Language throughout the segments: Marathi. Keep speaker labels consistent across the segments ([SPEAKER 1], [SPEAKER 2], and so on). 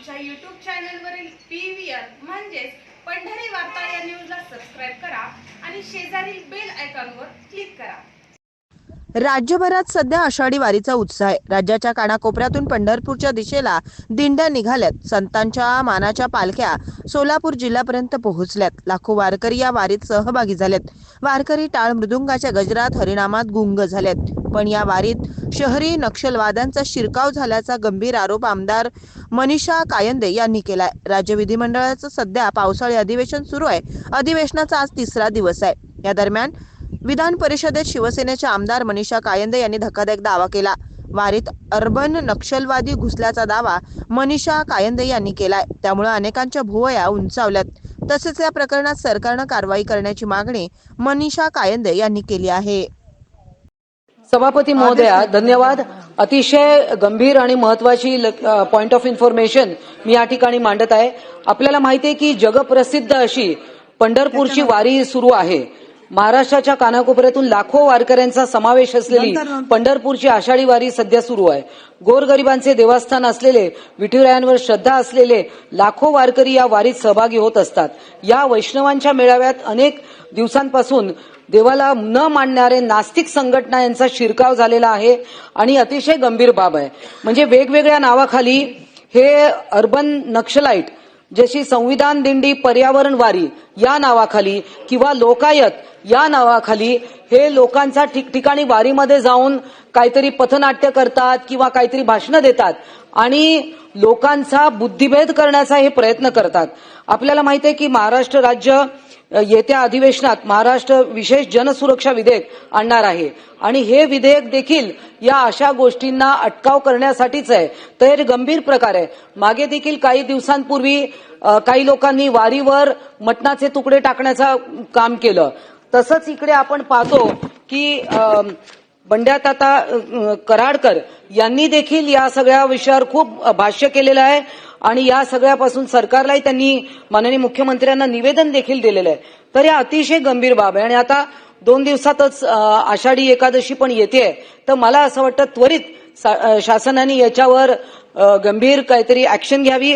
[SPEAKER 1] आमच्या यूट्यूब चॅनलवरील पी व्ही आर म्हणजेच पंढरी वार्ता या न्यूजला सबस्क्राईब करा आणि शेजारील बेल आयकॉनवर क्लिक करा.
[SPEAKER 2] राज्यभरात सध्या आषाढी वारीचा उत्साह आहे. राज्याच्या कानाकोपऱ्यातून पंढरपूरच्या दिशेला दिंड्या निघाल्यात. संतांच्या मानाच्या पालख्या सोलापूर जिल्ह्यापर्यंत पोहोचल्यात. लाखो वारकरी या वारीत सहभागी झालेत. वारकरी टाळ मृदुंगाच्या गजरात हरिणामात गुंग झालेत. पण या वारीत शहरी नक्षलवाद्यांचा शिरकाव झाल्याचा गंभीर आरोप आमदार मनीषा कायंदे यांनी केलाय. राज्य विधिमंडळाचं सध्या पावसाळी अधिवेशन सुरू आहे. अधिवेशनाचा आज तिसरा दिवस आहे. या दरम्यान विधान परिषदेत शिवसेनेचे आमदार मनीषा कायंदे यांनी धक्कादायक दावा केला. वारीत अर्बन नक्षलवादी घुसल्याचा दावा मनीषा कायंदे यांनी केलाय. त्यामुळे अनेकांच्या भुवया उंचावल्यात. तसेच या प्रकरणात सरकारनं कारवाई करण्याची मागणी मनीषा कायंदे यांनी केली आहे.
[SPEAKER 3] सभापती महोदया धन्यवाद. अतिशय गंभीर आणि महत्वाची पॉइंट ऑफ इन्फॉर्मेशन मी या ठिकाणी मांडत आहे. आपल्याला माहिती आहे की जगप्रसिद्ध अशी पंढरपूरची वारी सुरू आहे. महाराष्ट्राच्या कानाकोपऱ्यातून लाखो वारकऱ्यांचा समावेश असलेली पंढरपूरची आषाढी वारी सध्या सुरू आहे. गोरगरिबांचे देवस्थान असलेले विठुरायांवर श्रद्धा असलेले लाखो वारकरी या वारीत सहभागी होत असतात. या वैष्णवांच्या मेळाव्यात अनेक दिवसांपासून देवाला न मानणारे नास्तिक संघटना यांचा शिरकाव झालेला आहे आणि अतिशय गंभीर बाब आहे. म्हणजे वेगवेगळ्या नावाखाली हे अर्बन नक्षलाईट जशी संविधान दिंडी पर्यावरण वारी या नावाखाली किंवा लोकायत या नावाखाली हे लोकांचा ठिकठिकाणी वारीमध्ये जाऊन काहीतरी पथनाट्य करतात किंवा काहीतरी भाषणं देतात आणि लोकांचा बुद्धिभेद करण्याचा हे प्रयत्न करतात. आपल्याला माहिती आहे की महाराष्ट्र राज्य येत्या अधिवेशनात महाराष्ट्र विशेष जनसुरक्षा विधेयक आणणार आहे. आणि हे विधेयक देखील या अशा गोष्टींना अटकाव करण्यासाठीच आहे. तर हे गंभीर प्रकार आहे. मागे देखील काही दिवसांपूर्वी काही लोकांनी वारीवर मटणाचे तुकडे टाकण्याचं काम केलं. तसंच इकडे आपण पाहतो की अ, बंड्याताता कराडकर यांनी देखील या सगळ्या विषयावर खूप भाष्य केलेलं आहे. आणि या सगळ्यापासून सरकारलाही त्यांनी माननीय मुख्यमंत्र्यांना निवेदन देखील दिलेलं आहे. तर या अतिशय गंभीर बाब आहे. आणि आता दोन दिवसातच आषाढी एकादशी पण येते तर मला असं वाटतं त्वरित सा- शासनाने याच्यावर गंभीर काहीतरी ऍक्शन घ्यावी.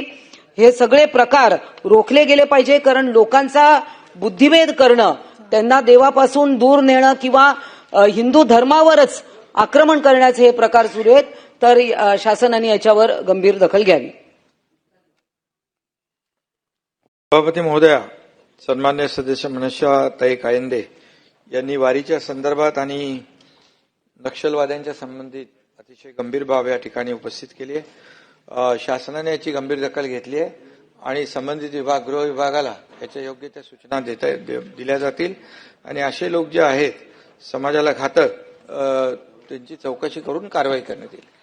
[SPEAKER 3] हे सगळे प्रकार रोखले गेले पाहिजे. कारण लोकांचा बुद्धिभेद करणं त्यांना देवापासून दूर नेणं किंवा हिंदू धर्मावरच आक्रमण करण्याचे हे प्रकार सुरू आहेत. तर शासनाने याच्यावर गंभीर दखल घ्यावी.
[SPEAKER 4] सभापती महोदया सन्मान्य सदस्य मनशाताई कायंदे यांनी वारीच्या संदर्भात आणि नक्षलवाद्यांच्या संबंधित अतिशय गंभीर बाब या ठिकाणी उपस्थित केली आहे. शासनाने याची गंभीर दखल घेतली आहे आणि संबंधित विभाग गृह विभागाला याच्या योग्य त्या सूचना देता दे- दिल्या जातील. आणि असे लोक जे आहेत समाजाला घातक त्यांची चौकशी करून कारवाई करण्यात येईल.